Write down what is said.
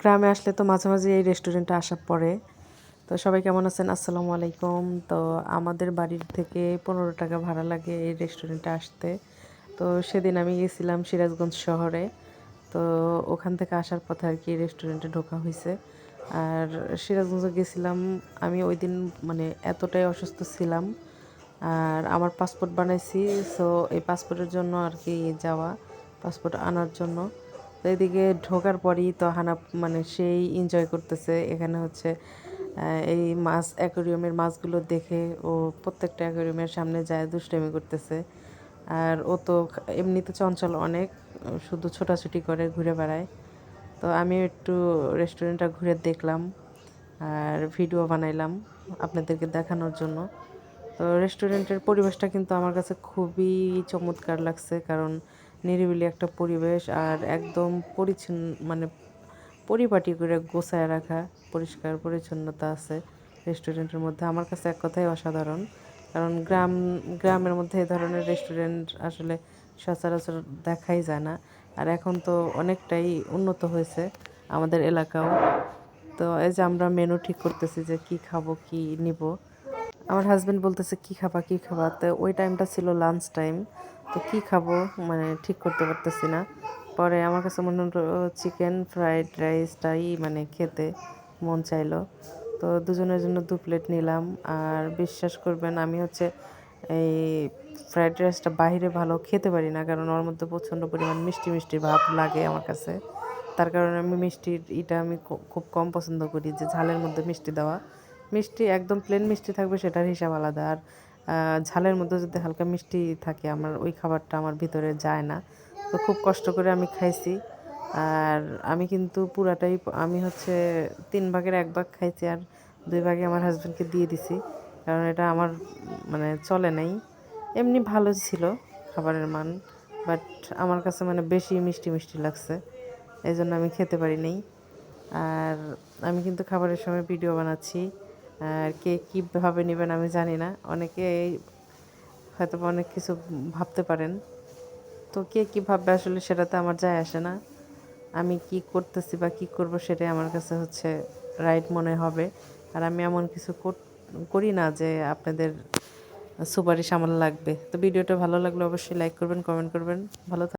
গ্রামে আসলে তো মাঝে মাঝে এই রেস্টুরেন্টে আসা পড়ে। তো সবাই কেমন আছেন? আসসালামু আলাইকুম। তো আমাদের বাড়ির থেকে পনেরো টাকা ভাড়া লাগে এই রেস্টুরেন্টে আসতে। তো সেদিন আমি গেছিলাম সিরাজগঞ্জ শহরে। তো ওখান থেকে আসার পথে আর কি রেস্টুরেন্টে ঢোকা হয়েছে আর সিরাজগঞ্জে গেছিলাম, আমি ওই দিন মানে এতটাই অসুস্থ ছিলাম। আর আমার পাসপোর্ট বানাইছি সো এই পাসপোর্টের জন্য আর কি যাওয়া পাসপোর্ট আনার জন্য। তো এদিকে ঢোকার পরই তো হানা মানে সেই এনজয় করতেছে। এখানে হচ্ছে এই মাছ অ্যাকোরিয়ামের মাছগুলো দেখে ও প্রত্যেকটা অ্যাকোরিয়ামের সামনে যায়, দুষ্টামি করতেছে। আর ও তো এমনিতে চঞ্চল অনেক, শুধু ছোটাছুটি করে ঘুরে বেড়ায়। তো আমি একটু রেস্টুরেন্টটা ঘুরে দেখলাম আর ভিডিও বানাইলাম আপনাদেরকে দেখানোর জন্য। তো রেস্টুরেন্টের পরিবেশটা কিন্তু আমার কাছে খুবই চমৎকার লাগছে, কারণ নিরিবিলি একটা পরিবেশ আর একদম পরিচ্ছন্ন মানে পরিপাটি করে গোছায় রাখা, পরিষ্কার পরিচ্ছন্নতা আছে রেস্টুরেন্টের মধ্যে। আমার কাছে এক কথাই অসাধারণ। কারণ গ্রাম, গ্রামের মধ্যে এই ধরনের রেস্টুরেন্ট আসলে সচরাচর দেখাই যায় না। আর এখন তো অনেকটাই উন্নত হয়েছে আমাদের এলাকাও। তো এই যে আমরা মেনু ঠিক করতেছি যে কি খাব, কি নিব আমার হাজব্যান্ড বলতেছে, কি খাবা কি খাবা? তো ওই টাইমটা ছিল লাঞ্চ টাইম তো কি খাব মানে ঠিক করতে পারতেছি না। পরে আমার কাছে মনে হলো চিকেন ফ্রাইড রাইসটাই মানে খেতে মন চাইলো। তো দুজনের জন্য দু প্লেট নিলাম। আর বিশ্বাস করবেন, আমি হচ্ছে এই ফ্রাইড রাইসটা বাইরে ভালো খেতে পারি না, কারণ ওর মধ্যে প্রচণ্ড পরিমাণ মিষ্টি মিষ্টি ভাব লাগে আমার কাছে। তার কারণে আমি মিষ্টির এটা আমি খুব কম পছন্দ করি, যে ঝালের মধ্যে মিষ্টি দেওয়া। মিষ্টি, একদম প্লেন মিষ্টি থাকবে সেটার হিসাব আলাদা। আর ঝালের মধ্যে যদি হালকা মিষ্টি থাকে, আমার ওই খাবারটা আমার ভিতরে যায় না। তো খুব কষ্ট করে আমি খাইছি। আর আমি কিন্তু পুরাটাই, আমি হচ্ছে তিন ভাগের এক ভাগ খাইছি আর দুই ভাগে আমার হাজব্যান্ডকে দিয়ে দিছি। কারণ এটা আমার মানে চলে নাই। এমনি ভালো ছিল খাবারের মান বাট আমার কাছে মানে বেশি মিষ্টি মিষ্টি লাগছে। এই জন্য আমি খেতে পারি নাই। আর আমি কিন্তু খাবারের সময় ভিডিও বানাচ্ছি। আর কে কীভাবে নেবেন আমি জানি না। অনেকে হয়তো অনেক কিছু ভাবতে পারেন। তো কে কী ভাববে আসলে সেটাতে আমার যায় আসে না। আমি কি করতেছি বা কি করব সেটাই আমার কাছে হচ্ছে রাইট মনে হবে। আর আমি এমন কিছু কর- না যে আপনাদের সুপারিশ আমার লাগবে। তো ভিডিওটা ভালো লাগলে অবশ্যই লাইক করবেন কমেন্ট করবেন। ভালো